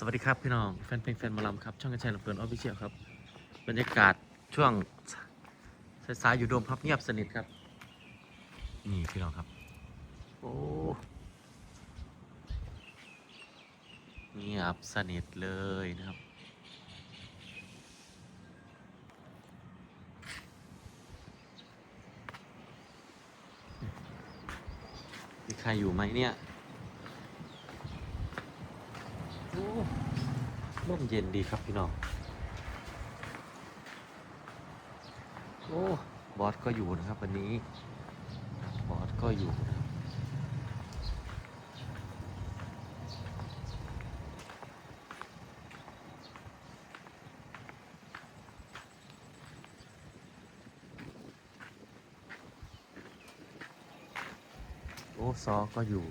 สวัสดีครับพี่น้องแฟนเพลงแฟนหมอลำครับช่องกระชายลำเพลินออฟฟิเชียลครับบรรยากาศช่วงสายๆอยู่โดมพับเงียบสนิทครับ นี่พี่น้องครับ โอ้เงียบสนิทเลยนะครับ มีใครอยู่ไหมเนี่ย โอ้ ร่มเย็นดีครับพี่น้อง โอ้ บอสก็อยู่นะครับ วันนี้ บอสก็อยู่นะครับโอ้ซอก็อยู่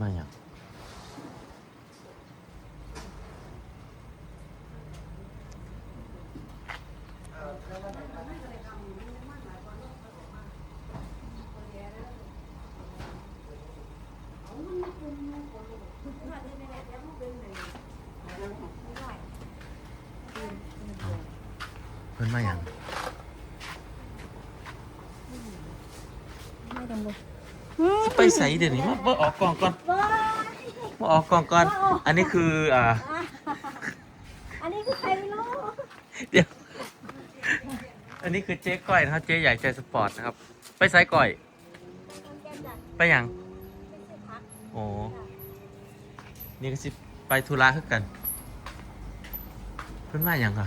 เพิ่นมาอย่างเพิ่นมาอย่าง ไม่ดำเลย ไปใส่เดี๋ยวนี้มามาออกกล่องก่อนมาออกกล่องก่อน อันนี้คืออ่าอันนี้คือใครไม่รู้เดี๋ยวอันนี้คือเจ๊ก้อยนะครับเจ๊ใหญ่ใจสปอร์ตนะครับ ไปใส่ก้อยไปอย่างโอ้นี่ก็สิไปธุระคือกัน เพิ่นมาอย่างค่ะ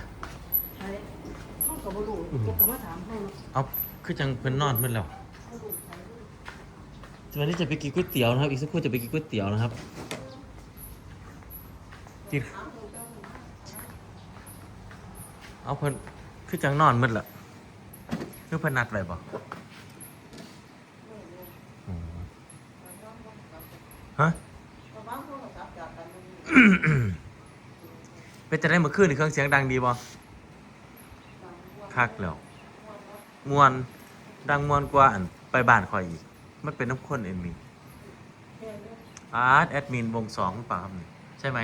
ห้องกับบลูเก็บกับว่าถามห้องเอาคือจังเพิ่นนอนเพิ่นแล้ว วันนี้จะไปกินก๋วยเตี๋ยวนะครับ อีกสักครู่จะไปกินก๋วยเตี๋ยวนะครับกินเอาเพิ่นคือจังนอนมืดละคือเพิ่นนัดไว้บ่ฮะเป็นจะได้เมื่อคืนนี่เครื่องเสียงดังดีบ่คักแล้วมวนดังมวนกว่าอันไปบ้านคอยอีก มันเป็นน้ำข้นเอ็นมีอาร์ตแอดมินวงสองหรือเปล่าครับนี่ใช่ไหม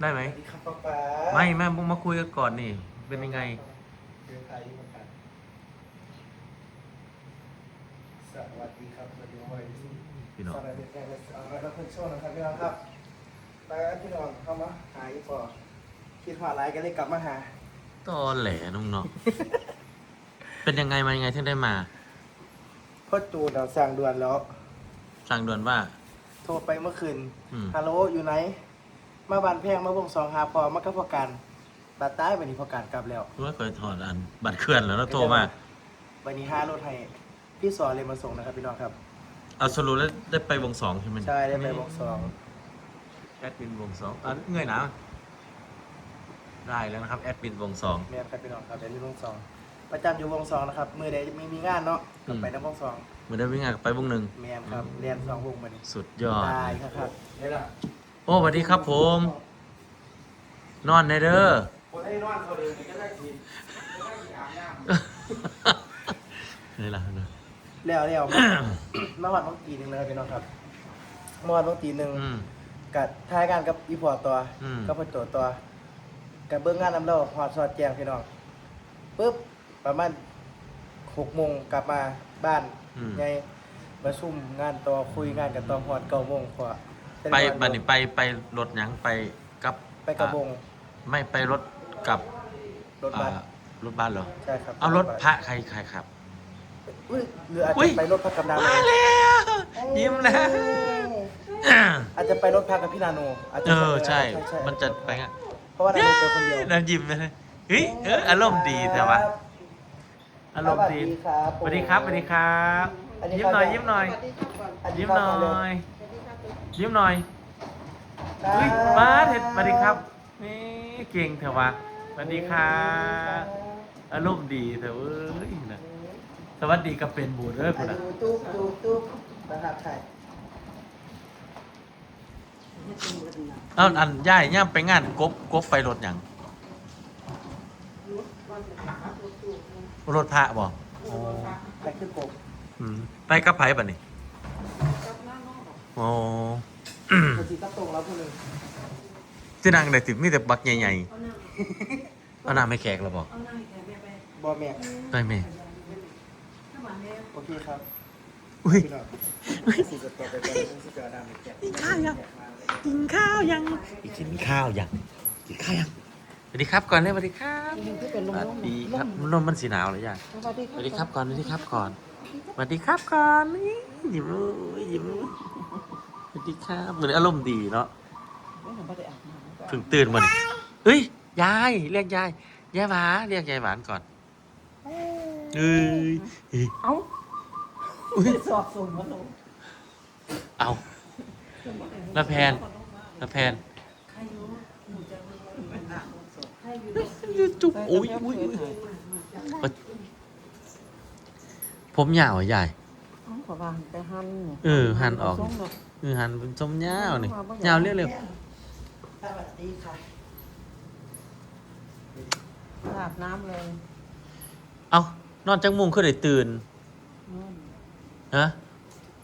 ได้ไหม สวัสดีครับป้าป๋าไม่แม่มึงมาคุยกันก่อนนี่ เป็นยังไงเจอใครอยู่กันสวัสดีครับสวัสดีวันที่พี่น้องสวัสดีแกเลยเอาละครับคุณโชว์นะครับพี่น้องครับไปแล้วพี่น้องเข้ามาหาอีกพอคิดว่าอะไรกันเลยกลับมาหา ตอแหลน้องเนาะ เป็นยังไงมายังไงถึงได้มา พ่อจูนเราสั่งด่วนแล้ว สั่งด่วนว่า โทรไปเมื่อคืนอืม ฮัลโหลอยู่ไหน มาบานแพงมาวงสองหาพอมากับพอกันบาดใต้วันนี้พอกันกลับแล้วเมื่อเคยถอดอันบัตรเคลื่อนแล้วแล้วโทรมาวันนี้ห้ารถให้พี่สอนเลยมาส่งนะครับพี่น้องครับ เอาสรุปแล้วได้ไปวงสองใช่ไหมใช่ได้ไปวงสองแอดมินวงสองอะเงยหนาได้แล้วนะครับแอดมินวงสอง แม่นครับพี่น้องครับเดี๋ยวนี้วงสอง ประจำอยู่วงสองนะครับ มือใดไม่มีงานเนาะกลับไปน้ำวงสองเหมือนได้วิ่งงานไปวงหนึ่งแม่นครับเรียนสองวงมาดิสุดยอด ได้ครับครับนี่แหละโอ้สวัสดีครับผม นอนในเด้อคนให้นอนเขาเดินก็ได้ทีก็ได้ทีอาบน้นี่แหละนะำแล้วแล้วมามาวัดบางตีหนึ่งเลยพี่น้องครับมาวัดบางตีหนึ่ง อืม กับทายการกับอีพอร์ตตัวอืม กับพอโจทย์ตัวกับเบื้องงานน้ำเล่าหอดสอดแจงพี่น้องปุ๊บ ประมาณหกโมงกลับมาบ้านอืม ไงประชุมงานต่อคุยงานกันต่อหอดเก้าโมงกว่าไปบันนี้ไปไปรถหยังไปกับไปกระบงอ่าไม่ไปรถกับรถบัสอ่ารถบัสเหรอ ใช่ครับเอารถพระใครใครครับ อุ้ยหรืออาจอุ๊จะยไปรถพักกับนาโนมาแล้วยิ้มแล้วอาจจะไปรถพักกับพี่นาโนอาจจะเออใช่ใช่มันจะไปไงเพราะว่านาโนไปคนเดียว นั่นยิ้มเลยเฮ้ยเอออารมณ์ดีแต่ว่า อารมณ์ดีสวัสดีครับสวัสดีครับสวัสดีครับสวัสดียิ้มครับหน่อยยิ้มหน่อยอันนี้ยิ้มคหรับน่ก่อนเลยอยยิ้มหน่อยเฮ้ยมาเห็ดสวัสดีครับ นี่เก่งเถอะวะสวัสดีครับอารมณ์ดีเถอะเว้ยนะสวัสดีกับเป็นบูดเด้ออัคุนณนี้นะตุ๊กตุ๊กตุ๊กนะครับใช่เอ้าอันย่ายย่ามไปงานกบกบไปรถหยังวัน รถพระบ่โอ้ไปขึ้นปกอืมไปกับไผป่ะนี่โอ้คนที่ตั้งตรงแล้วคนหนึ่งจะนั่งได้ติมีแต่บักใหญ่ๆเอาน้ำไม่แขกแล้วบ่บอแม็กไปแม่โอเคครับอุ้ยพี่น้องสี่สตัวไปไปสี่ตัวดำแกะกินข้าวยังกินข้าวยังกินข้าวยังกินข้าวยัง สวัสดีครับก่อนเลยสวัสดีครับสวัสดีครับลมมันสีหนาวเลยยังสวัสดีครับก่อนสวัสดีครับก่อนสวัสดีครับก่อนนี่ยิ้มเลยยิ้มเลยสวัสดีครับเหมือนอารมณ์ดีเนาะถึงตื่นมาดิเฮ้ยยายเรียกยายยายหวาเรียกยายหวานก่อนเอ้ยเอ้ยเอ้าอุ๊ยสอบส่งมาลงเอาละแพนละแพน ใครรู้หนูจะเป็นอะใครอยู่ จุ๊บอุ้ยอุ้ยอุ้ยผมยาวอะยายเอาขอวางไปหั่นเออหั่นออกส่งเนาะเออหันเป็นส้มยาวนี่ยาวเร็วสวัสดีค่ะอาบน้ำเลยๆเอานอนจังมุงคือได้ตื่นนู่นฮะ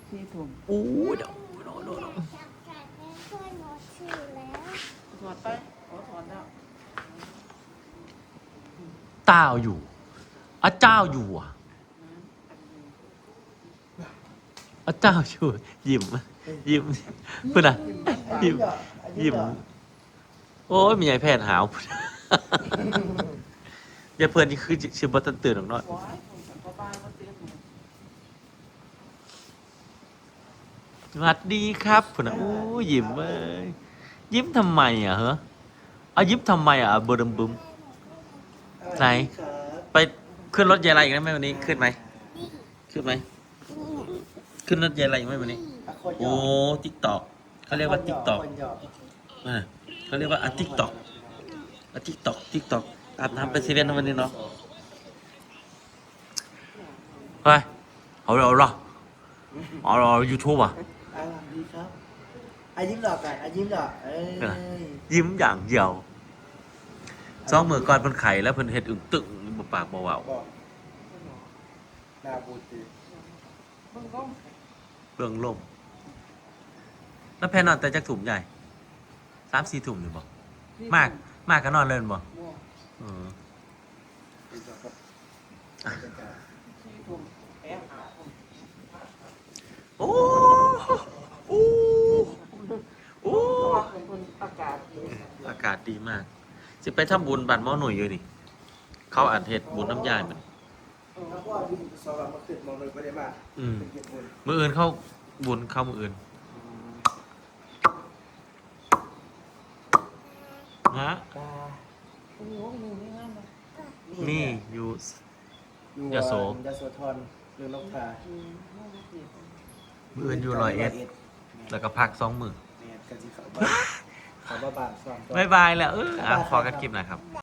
ที่ถุงอู้เดี๋ยวโดดโดดโดดถอดไปขอถอดแล้ว เต้าอยู่อาเจ้าอยู่อะอาเจ้าอยู่ยิ้มยิ้มเพื่อนอะยิ้มยิ้มโอ้ยมีไอ้แพทย์หาวอย่าเพื่อนนี่คือชื่อบัตันตื่นหรอกเนาะว้ายสวัสดีครับเพื่อนอะโอ้ยิ้มเอ้ยยิ้มทำไมอะเหรอเอายิ้มทำไมอะเบอร์ดมบึม ไหน ไปขึ้นรถยายไรอีกไหมวันนี้ขึ้นไหมขึ้นไหมขึ้นรถยายไรอีกไหมวันนี้ โอ้ทิกตอกเขาเรียกว่าทิกตอกคนหยอกเขาเรียกว่าอะทิกตอกอะทิกตอกทิกตอกอาบน้ำไปเซเว่นวันนี้เนาะไปเอาเราเราเอาเรายูทูบอะอ่าดีครับอายิ้มหลอกกันอายิ้มหลอกเอ้ยยิ้มอย่างเดียว สองมือก่อนเพิ่นไข่แล้วเพิ่นเฮ็ดอึ่งตึงบ่ปากบ่เว้าบอกหน้าบูตีเบิ่งก็เรื่องลมแล้วแพนนอนแต่จักถุ่มใหญ่สามสี่ถุ่มอยู่บ่มากมากก็นอนเล่นบ่บ่เออที่ถุงแอบหาผมโอ้โอ้โอ้เพราะว่าเป็นคนอากาศดีอากาศดีมาก สิไปทำบุญบัตรหมอหนุ่ยอยู่นี่ เขาอัดเฮ็ดบุญน้ำยายมันถ้าว่ายิ้มสองหลังมาขึ้นมองเลยไม่ได้มาอืมเป็นเก็บบุญมืออื่นเข้าบุญเข้ามืออื่นฮะตาโอ้โหมือไม่ง่ายเลยนี่อยู่อยู่ยโสยโสธรหรือนกทาอืมไม่ได้เสียมืออื่นอยู่ร้อยเอ็ดแล้วก็พักสองมือเนี่ยกันที่เขอบ้านเขาบ้านบ้านซ้อมบายบายแล้วเอออะขอกันคลิปหน่อยครับ